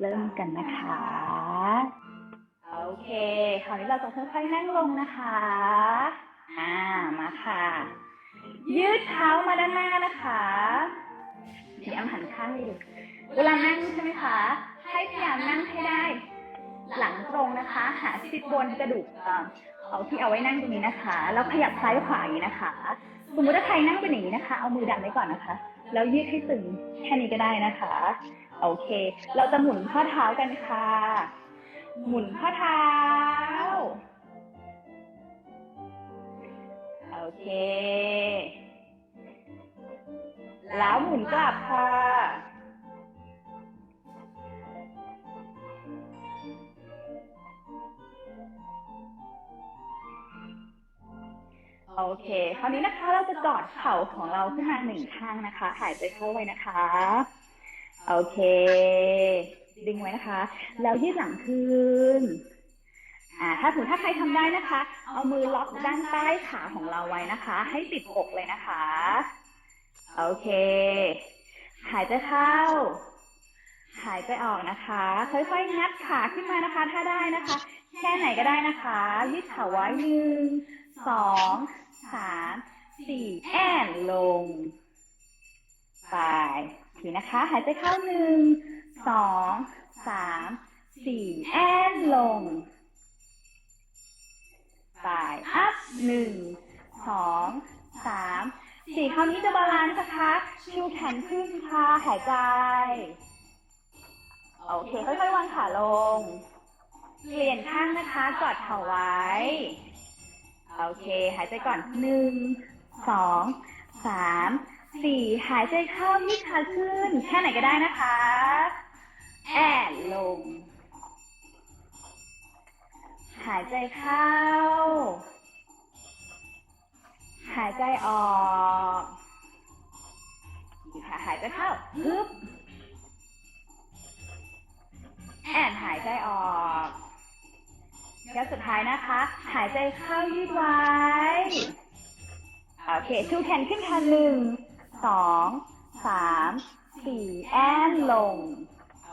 เริ่มกันนะคะ โอเค คราวนี้เราจะค่อยๆนั่งลงนะคะ อ่า มาค่ะ ยืดเท้ามาด้านหน้านะคะพี่อ้ำหันข้างให้ดูเวลานั่งใช่ไหมคะ ให้พยายามนั่งให้ได้ หลังตรงนะคะ หาซิดบนกระดูกเอ่อเอาที่เอาไว้นั่งตรงนี้นะคะ แล้วขยับซ้ายขวาอย่างนี้นะคะ สมมติถ้าใครนั่งเป็นอย่างนี้นะคะ เอามือดันไว้ก่อนนะคะ แล้วยืดให้ตึงแค่นี้ก็ได้นะคะ โอเค เราจะหมุนข้อเท้ากันค่ะ หมุนข้อเท้า โอเค แล้วหมุนกลับค่ะ โอเค คราวนี้นะคะเราจะกอดเข่าของเราขึ้นมาหนึ่งข้างนะคะ หายใจเข้าไว้นะคะ โอเค ดึงไว้นะคะ แล้วยืดหลังขึ้นอ่า ถ้าสมมติถ้าใครทำได้นะคะ เอามือล็อกด้านใต้ขาของเราไว้นะคะ ให้ติดอกเลยนะคะ โอเค หายใจเข้า หายใจออกนะคะ ค่อยๆงัดขาขึ้นมานะคะ ถ้าได้นะคะ แค่ไหนก็ได้นะคะ ยืดขาไว้หนึ่ง สอง สาม สี่ แอนลง ไป ทีนะคะ หายใจเข้าหนึ่งสองสามสี่แอนลงไปอัพหนึ่งสองสามสี่คราวนี้จะบาลานซ์นะคะชูแขนขึ้นค่ะหายใจ โอเค ค่อยๆวางขาลง เปลี่ยนข้างนะคะกอดเข่าไว้ โอเค หายใจก่อนหนึ่งสองสาม สี่หายใจเข้ายืดขาขึ้น แค่ไหนก็ได้นะคะ แอนลง หายใจเข้า หายใจออกดีค่ะหายใจเข้าฮึบแอนหายใจออกแล้วสุดท้ายนะคะ หายใจเข้ายืดไว้ โอเค ชูแขนขึ้นค่ะหนึ่ง สองสามสี่แอนลง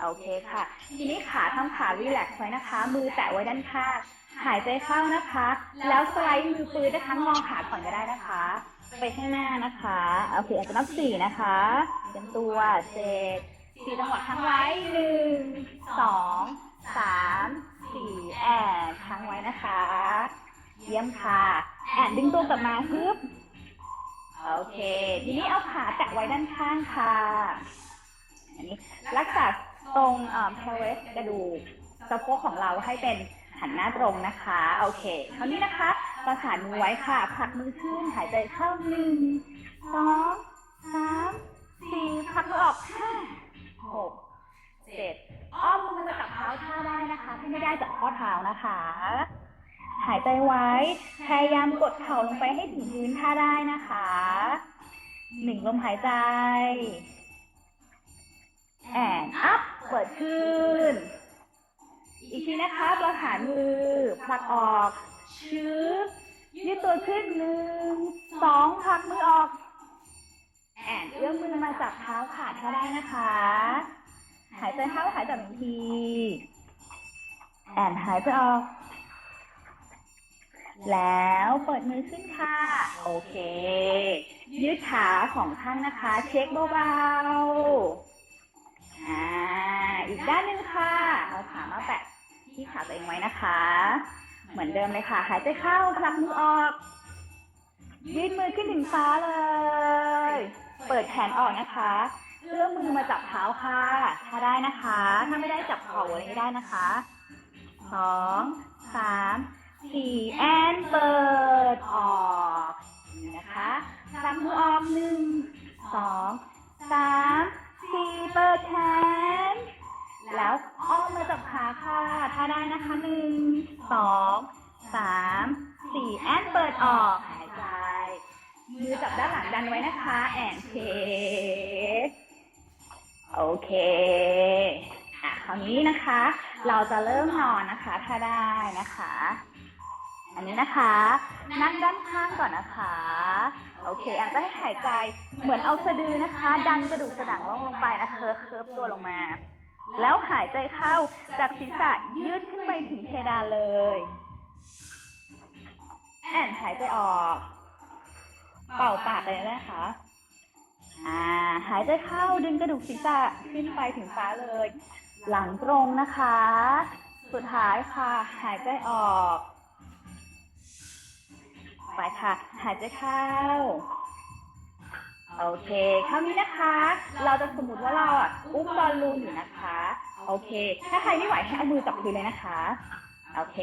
โอเคค่ะ ทีนี้ขาทำขารีแลกซ์ไว้นะคะ มือแตะไว้ด้านข้าง หายใจเข้านะคะ แล้วสไลด์มือปืนนะคะงอขาก่อนก็ได้นะคะ ไปข้างหน้านะคะ โอเคอาจจะนับสี่นะคะเตรียมตัวเจ็ดสี่จังหวะค้างไว้หนึ่งสองสามสี่แอนค้างไว้นะคะ เยี่ยมค่ะ แอนดึงตัวกลับมาฮึบ โอเค ทีนี้เอาขาแตะไว้ด้านข้างค่ะอันนี้รักษาตรงเอ่อ pelvis กระดูกสะโพกของเราให้เป็นหันหน้าตรงนะคะ โอเค คราวนี้นะคะประสานมือไว้ค่ะผลักมือขึ้นหายใจเข้าหนึ่งสองสามสี่ผลักมือออกห้าหกเจ็ดอ้อมมือมาจับเท้าท่าได้นะคะ ถ้าไม่ได้จับข้อเท้านะคะ หายใจไว้ พยายามกดเข่าลงไปให้ถึงพื้นถ้าได้นะคะ หนึ่งลมหายใจแอนอัพเปิดขึ้น อีกทีนะคะประหารมือ ผลักออกชืบยืดตัวขึ้นหนึ่ง สองผลักมือออก แอนเอื้อมมือมาจับเท้าขาถ้าได้นะคะ หายใจเข้าหายใจหนึ่งที แอนหายใจออก แล้วเปิดมือขึ้นค่ะ โอเค ยืดขาของท่านนะคะ เช็คเบาๆอ่าอีกด้านหนึ่งค่ะ เอาขามาแปะที่ขาตัวเองไว้นะคะ เหมือนเดิมเลยค่ะ หายใจเข้าพลักมือออก ยืดมือขึ้นถึงฟ้าเลย เปิดแขนออกนะคะเอื้อมมือมาจับเท้าค่ะ ถ้าได้นะคะ ถ้าไม่ได้จับเข่าอะไรไม่ได้นะคะสองสาม สี่แอนเปิดออกนะคะพลักมือออกหนึ่งสองสามสี่เปิดแขนแล้วอ้อมมาจับขาค่ะ ถ้าได้นะคะหนึ่งสองสามสี่แอนเปิดออกหายใจมือจับด้านหลังดันไว้นะคะ แอนเทคโอเค คราวนี้นะคะ เราจะเริ่มนอนนะคะ ถ้าได้นะคะ อันนี้นะคะ นั่งด้านข้างก่อนนะคะ โอเคอันจะให้หายใจเหมือนเอาสะดือนะคะ ดันกระดูกสันหลังลงลงไปนะคะเคิร์ฟตัวลงมา แล้วหายใจเข้าจากศีรษะยืดขึ้นไปถึงเพดานเลยแอนหายใจออก เป่าปากเลยนะคะอ่าหายใจเข้าดึงกระดูกศีรษะขึ้นไปถึงฟ้าเลย หลังตรงนะคะ สุดท้ายค่ะ หายใจออก ไปค่ะ หายใจเข้า โอเคคราวนี้นะคะ เราจะสมมติว่าเราอะอุ้มบอลลูนอยู่นะคะ โอเค ถ้าใครไม่ไหวให้เอามือจับพื้นเลยนะคะ โอเค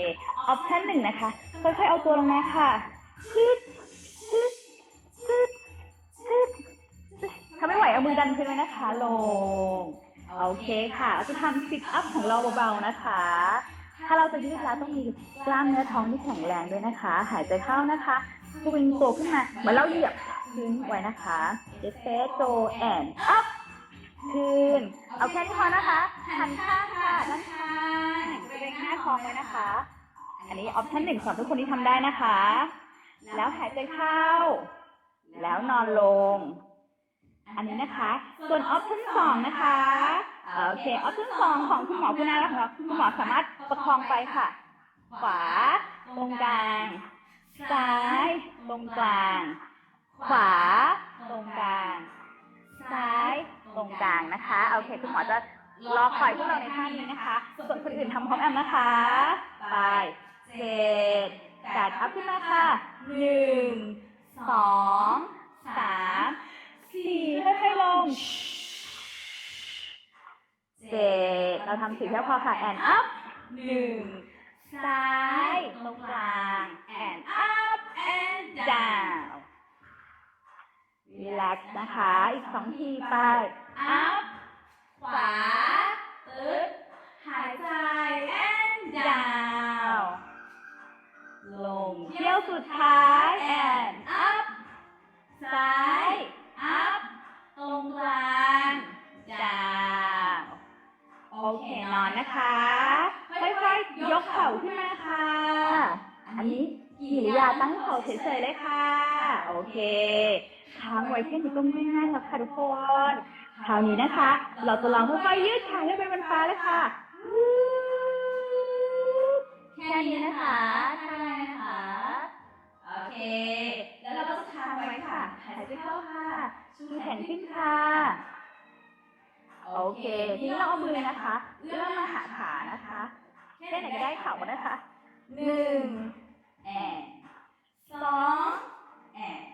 ออปชั่นหนึ่งนะคะ ค่อยๆเอาตัวลงมาค่ะซึดซึดซึดซึดซึดถ้าไม่ไหวเอามือดันขึ้นไว้นะคะ ลง โอเคค่ะ จะทำซิทอัพของเราเบาๆนะคะ ถ้าเราจะยืดแล้วต้องมีกล้ามเนื้อท้องที่แข็งแรงด้วยนะคะ หายใจเข้านะคะสวิงตัวขึ้นมาเหมือนเราเหยียบพื้นไว้นะคะเดฟเฟสโตแอนอัพขึ้นเอาแค่นี้พอนะคะหันข้างค่ะด้านข้างเกรงหน้าท้องไว้นะคะ อันนี้ออปชั่นหนึ่งสำหรับทุกคนที่ทำได้นะคะ แล้วหายใจเข้า แล้วนอนลง อันนี้นะคะ ส่วนออปชั่นสองนะคะโอเคออปชั่นสองของคุณหมอคุณน่ารักของเราคุณหมอสามารถประคองไปค่ะ ขวา ตรงกลาง ซ้าย ตรงกลาง ขวา ตรงกลาง ซ้าย ตรงกลางนะคะ โอเค คุณหมอจะรอคอยพวกเราในท่านี้นะคะ ส่วนคนอื่นทำพร้อมแอมนะคะ ไปเจ็ดกาดอัพขึ้นมาค่ะหนึ่ง สอง สามสี่ค่อยๆลง เจ็ดเราทำสี่แค่พอค่ะแอนอัพหนึ่งซ้ายตรงกลางแอนอัพแอนดาวรีแลกซ์นะคะ อีกสองทีไปอัพขวาตึ๊ดหายใจแอนดาวลงเที่ยวสุดท้ายแอนอัพซ้าย รงกลางดาวโอเคนอนนะคะ ค่อยๆ ยกเข่าขึ้นมาค่ะ อันนี้กิริยาตั้งเข่าเฉยๆเลยค่ะ โอเคค้างไว้แค่นี้ก็ง่ายๆแล้วค่ะทุกคน คราวนี้นะคะ เราจะลองค่อยๆยืดขาขึ้นไปบนฟ้าเลยค่ะ แค่นี้นะคะท่าแรกนะคะ โอเค แล้วเราก็จะค้างไว้ค่ะ หายใจเข้าค่ะ ชูแขนขึ้นค่ะ โอเค ทีนี้เราเอามือนะคะ เอื้อมมาหาขานะคะแค่ไหนก็ได้เข่านะคะหนึ่งแอนสองแอน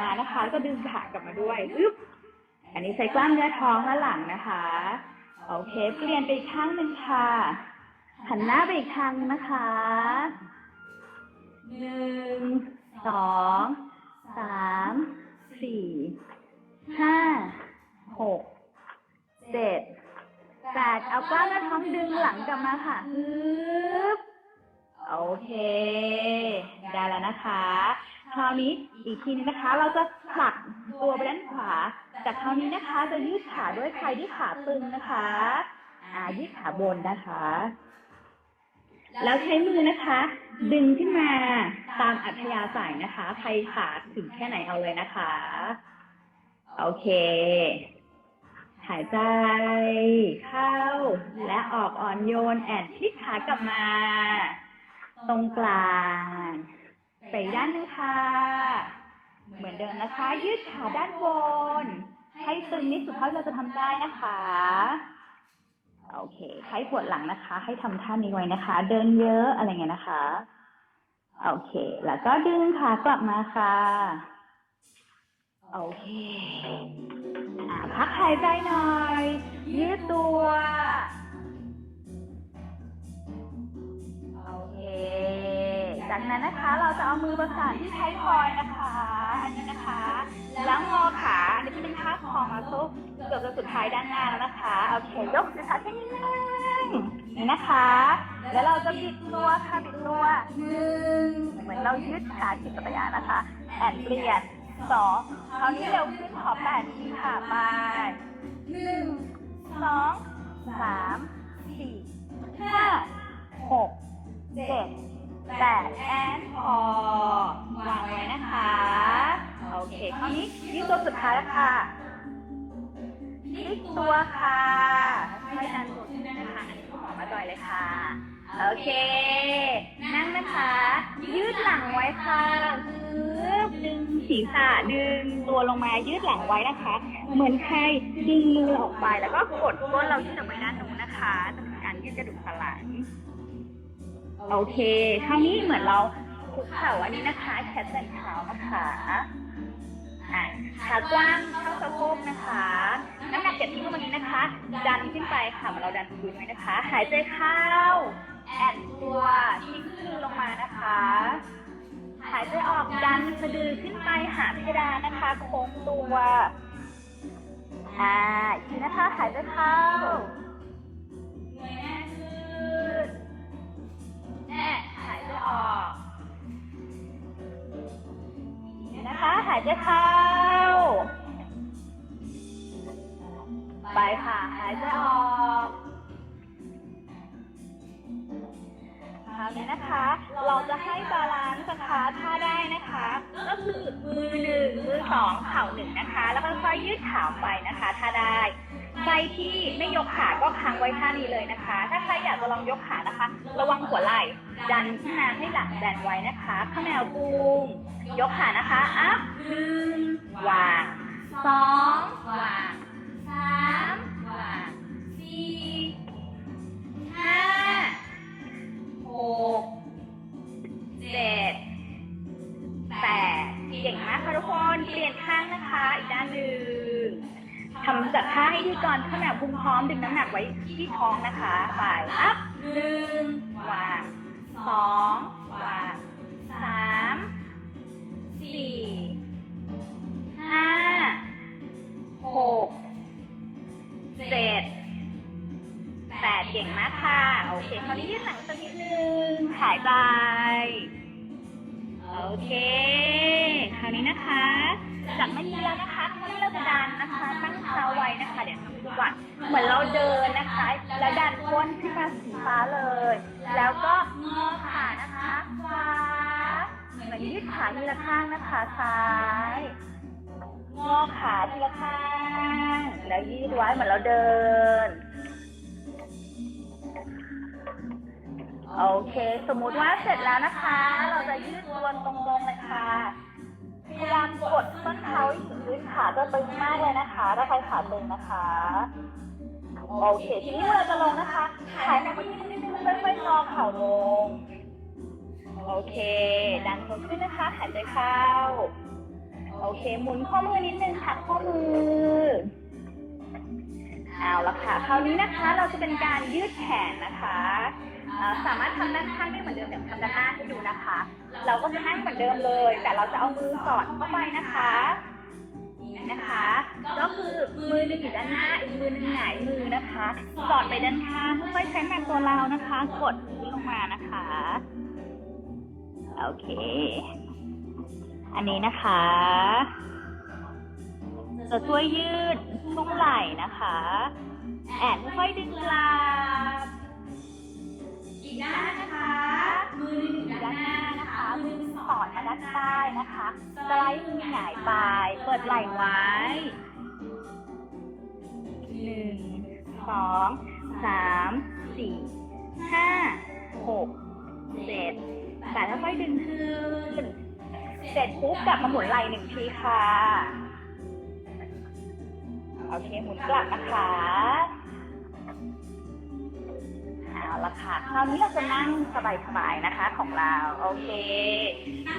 มานะคะ แล้วก็ดึงขากลับมาด้วยอึ๊บอันนี้ใช้กล้ามเนื้อท้องและหลังนะคะ โอเค เปลี่ยนไปอีกข้างหนึ่งค่ะ หันหน้าไปอีกทางนึงนะคะ หนึ่ง สอง สาม สี่ ห้า หก เจ็ด แปด เอากล้ามเนื้อท้องดึงหลังกลับมาค่ะฮึบโอเค ได้แล้วนะคะ คราวนี้อีกทีนึงนะคะ เราจะผลักตัวไปด้านขวา แต่คราวนี้นะคะ จะยืดขาด้วยใครที่ขาตึงนะคะ อ่ายืดขาบนนะคะ แล้วใช้มือนะคะ ดึงขึ้นมาตามอัธยาศัยนะคะ ใครขาถึงแค่ไหนเอาเลยนะคะ โอเค หายใจ เข้า และออกอ่อนโยนแอนพลิกขากลับมา ตรงกลาง ไปด้านหนึงค่ะ เหมือนเดิมนะคะ ยืดขาด้านบน ให้ตึงที่สุดเท่าที่เราจะทำได้นะคะ โอเค ใครปวดหลังนะคะ ให้ทำท่านี้ไว้นะคะ เดินเยอะอะไรเงี้ยนะคะ โอเค แล้วก็ดึงขากลับมาค่ะ โอเคอ่าพักหายใจหน่อย ยืดตัว จากนั้นนะคะ เราจะเอามือประสานที่ท้ายทอยนะคะ อันนี้นะคะแล้วงอขาอันนี้เป็นท่าของมาซุกเกือบจะสุดท้ายด้านหน้าแล้วนะคะโอเคยกนะคะแค่นี้นึงนี่นะคะ แล้วเราจะบิดตัวค่ะบิดตัวหนึ่งเหมือนเรายืดขาขี่จักรยานนะคะแอนเปลี่ยนสองคราวนี้เร็วขึ้นขอแปดทีค่ะไปหนึ่งสองสามสี่ห้าหกเจ็ด แปดแอนพอวางไว้นะคะ โอเคคราวนี้ยืดตัวสุดท้ายแล้วค่ะพลิกตัวค่ะให้ดันตัวขึ้นนะคะอันนี้ขอมาจ่อยเลยค่ะ โอเค นั่งนะคะ ยืดหลังไว้ค่ะดึงศีรษะดึงตัวลงมายืดหลังไว้นะคะ เหมือนใครดึงมือออกไปแล้วก็กดก้นเรายืดออกไปด้านนู้นนะคะจะเป็นการยืดกระดูกสันหลัง โอเคคราวนี้เหมือนเราคุกเข่าอันนี้นะคะแคทแอนเท้านะคะอะขากว้างเท่าสะโพกนะคะ น้ำหนักเก็บที่ตรงนี้นะคะ ดันขึ้นไปค่ะเหมือนเราดันพื้นไว้นะคะ หายใจเข้า แอนตัวทิ้งคืนลงมานะคะ หายใจออกดันสะดือขึ้นไปหาเพดานนะคะ โค้งตัว อ่าอีกทีนะคะ หายใจเข้า กนะคะหายใจเข้า ไปค่ะ หายใจออกคราวนี้นะคะ เราจะให้บาลานซ์นะคะถ้าได้นะคะ ก็คือมือหนึ่งมือสองเข่าหนึ่งนะคะ แล้วก็ค่อยๆยืดขาไปนะคะ ถ้าได้ใครที่ไม่ยกขาก็ค้างไว้ท่านี้เลยนะคะ ถ้าใครอยากจะลองยกขานะคะ ระวังหัวไหล่ ดันขึ้นมาให้หลังแบนไว้นะคะข้างแนวพุง ยกขานะคะ อัพหนึ่งวางสองวางสามวางสี่ห้าหกเจ็ดแปดเก่งมากค่ะทุกคน เปลี่ยนข้างนะคะ อีกด้านหนึ่งทำจัดท่าให้ที่ก่อนข้างหน้าพุงพร้อมดึงน้ำหนักไว้ที่ท้องนะคะไปอัพหนึ่งวางสองวางสาม สี่ห้าหกเจ็ดแปดเก่งมากค่ะ โอเคคราวนี้ยืดหลังสักนิดนึงหายใจโอเคคราวนี้นะคะจากไม่มีแล้วนะคะคราวนี้เราจะดันนะคะตั้งเท้าไว้นะคะ เดี๋ยวทำให้ดูก่อนเหมือนเราเดินนะคะ แล้วดันก้นขึ้นมาสีฟ้าเลย แล้วก็งอขานะคะ ยืดขาทีละข้างนะคะซ้าย งอขาทีละข้าง แล้วยืดไว้เหมือนเราเดิน โอเค สมมุติว่าเสร็จแล้วนะคะ เราจะยืดตัวตรงๆเลยค่ะพยายามกดส้นเท้าให้ถึงพื้นขาจะตึงมากเลยนะคะถ้าใครขาตึงนะคะ โอเค ทีนี้เวลาจะลงนะคะหายใจเข้าที่ค่อยๆงอเข่าลง โอเค ดันตัวขึ้นนะคะหายใจเข้า โอเค หมุนข้อมือนิดนึงค่ะข้อมือ เอาละค่ะ คราวนี้นะคะเราจะเป็นการยืดแขนนะคะสามารถทำด้านข้างได้เหมือนเดิมเดี๋ยวทำด้านหน้าให้ดูนะคะ เราก็จะนั่งเหมือนเดิมเลย แต่เราจะเอามือสอดเข้าไปนะคะนะคะ ก็คือมือหนึ่งอยู่ด้านหน้าอีกมือหนึ่งหงายมือนะคะ สอดไปด้านข้างค่อยใช้แรงตัวเรานะคะ กดลงมานะคะ โอเค อันนี้นะคะ จะช่วยยืดช่วงไหล่นะคะ แอนค่อยดึงกลับอีกด้านนะคะ มือหนึ่งด้านหน้านะคะมือหนึ่งสอดมาด้านใต้นะคะสไลด์มือหงายไปเปิดไหล่ไว้หนึ่งสองสามสี่ห้าหกเจ็ด แปดค่อยๆดึงขึ้นเสร็จปุ๊บกลับมาหมุนไหล่หนึ่งทีค่ะ โอเคหมุนกลับนะคะเอาละค่ะ คราวนี้เราจะนั่งสบายๆนะคะของเรา โอเค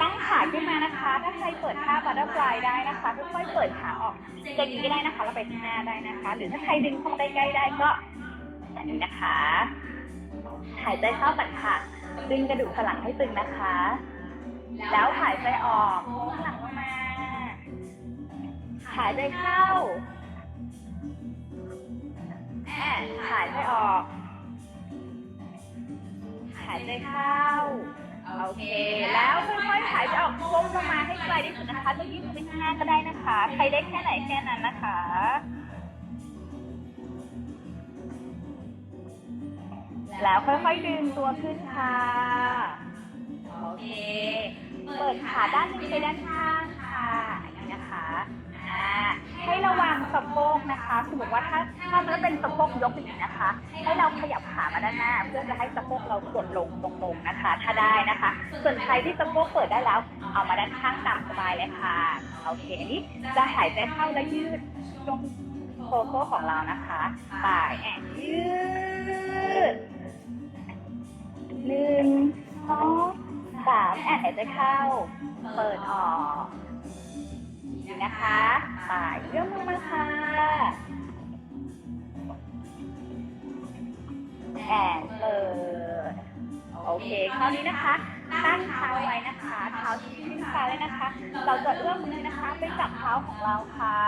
ตั้งขาขึ้นมานะคะ ถ้าใครเปิดท่าบัตเตอร์ฟลายได้นะคะค่อยๆเปิดขาออกจะนี้ก็ได้นะคะแล้วไปข้างหน้าได้นะคะ หรือถ้าใครดึงเข้ามาใกล้ๆได้ก็แบบนี้นะคะ หายใจเข้าตัดขา ดึงกระดูกสันหลังให้ตึงนะคะ แล้วหายใจออกโค้งหลังลงมา หายใจเข้าแอนหายใจออก หายใจเข้า โอเค แล้วค่อยๆหายใจออกก้มลงมาให้ไกลที่สุดนะคะจะยืดไปข้างหน้าก็ได้นะคะ ใครได้แค่ไหนแค่นั้นนะคะ แล้วค่อยๆดึงตัวขึ้นค่ะ โอเค เปิดขาด้านหนึงไปด้านข้างค่ะอย่างนี้นะคะอ่าให้ระวังสะโพกนะคะสมมติว่าถ้าถ้ามันเป็นสะโพกยกอย่างนี้นะคะ ให้เราขยับขามาด้านหน้า เพื่อจะให้สะโพกเรากดลงตรงๆนะคะ ถ้าได้นะคะ ส่วนใครที่สะโพกเปิดได้แล้ว เอามาด้านข้างตามสบายเลยค่ะ โอเคอันนี้จะหายใจเข้าและยืดตรงโคโค่ของเรานะคะป่ายแอนยืด หนึ่งสองสามแอนหายใจเข้า เปิดออกดีนะคะป่ายเยื่อมือมาค่ะแอนเปิด โอเค คราวนี้นะคะ ตั้งเท้าไว้นะคะ เท้าชี้ขึ้นฟ้าเลยนะคะ เราจะเอื้อมมือนะคะ ไปจับเท้าของเราค่ะ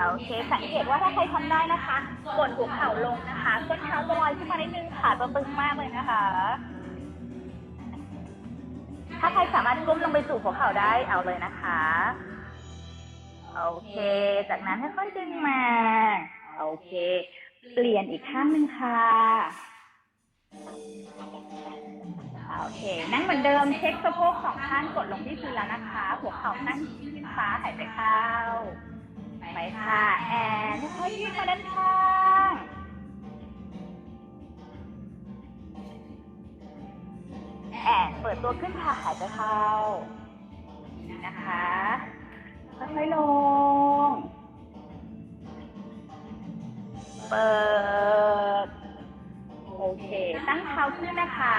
โอเค สังเกตว่าถ้าใครทำได้นะคะกดหัวเข่าลงนะคะส้นเท้าจะลอยขึ้นมานิดนึงขาจะตึงมากเลยนะคะ ถ้าใครสามารถก้มลงไปสู่หัวเข่าได้เอาเลยนะคะ โอเค จากนั้นค่อยๆดึงมา โอเค เปลี่ยนอีกข้างหนึ่งค่ะโอเค นั่งเหมือนเดิมเช็คสะโพกสองข้างกดลงที่พื้นแล้วนะคะ หัวเข่านั่งที่ขึ้นฟ้าหายใจเข้า ไปค่ะแอนค่อยมาด้านข้างแอนเปิดตัวขึ้นค่ะหายใจเข้านะคะค่อยๆลง เปิด โอเค ตั้งเท้าขึ้นนะคะ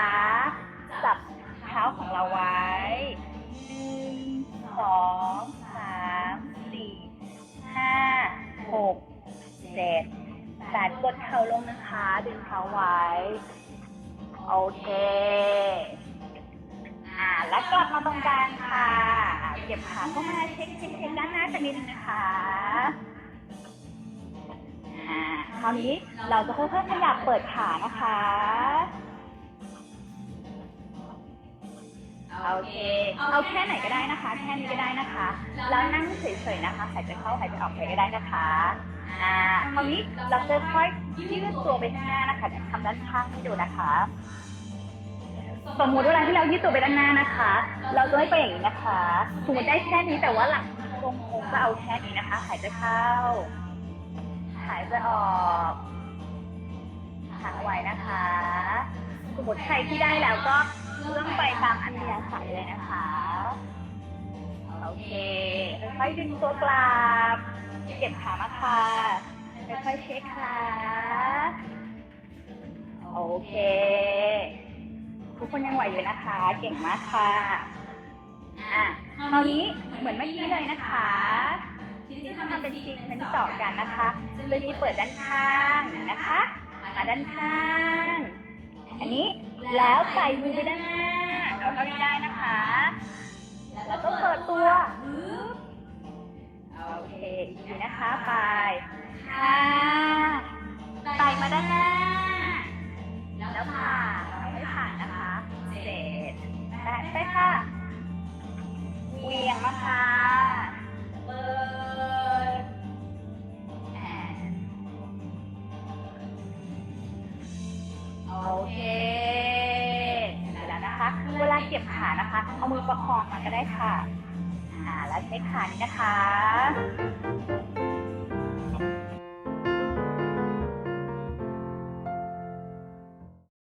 จับเท้าของเราไว้หนึ่งสอง ห้าหกเจ็ดแปดกดเข่าลงนะคะ ดึงเท้าไว้ โอเค อ่า แล้วกลับมาตรงกลางค่ะเก็บขาเข้ามาเช็คเช็คเช็คด้านหน้าสักนิดนึงนะคะอ่าคราวนี้เราจะค่อยๆขยับเปิดขานะคะ โอเค เอาแค่ไหนก็ได้นะคะ แค่นี้ก็ได้นะคะ แล้วนั่งเฉยๆนะคะ หายใจเข้าหายใจออกไปก็ได้นะคะ อ่าคราวนี้เราจะค่อยยืดตัวไปข้างหน้านะคะทำด้านข้างให้ดูนะคะ สมมติเวลาที่เรายืดตัวไปด้านหน้านะคะ เราจะไม่ไปอย่างนี้นะคะ สมมติได้แค่นี้แต่ว่าหลังโค้งๆก็เอาแค่นี้นะคะ หายใจเข้า หายใจออกค้างไว้นะคะ สมมติใครที่ได้แล้วก็ เลื่อนไปตามอัธยาศัยเลยนะคะ โอเคค่อยดึงตัวกลับเก็บขามาค่ะค่อยเช็คขาโอเค ทุกคนยังไหวอยู่นะคะ เก่งมากค่ะอะคราวนี้เหมือนเมื่อกี้เลยนะคะที่ทำเป็นชิ้นเป็นต่อกันนะคะโดยที่เปิดด้านข้างนะคะ มาด้านข้าง อันนี้ แล้วใส่มือไปด้านหน้าเราเท่าที่ได้นะคะ แล้วก็เปิดตัวโอเคอีนะคะไปห้าไต่มาด้านหน้า แล้วผ่านเราไม่ผ่านนะคะเจ็ดแปดไปค่ะเวียงมาค่ะ เวลาเก็บขานะคะ เอามือประคองมันก็ได้ค่ะ อ่า แล้วใช้ขานี้นะคะ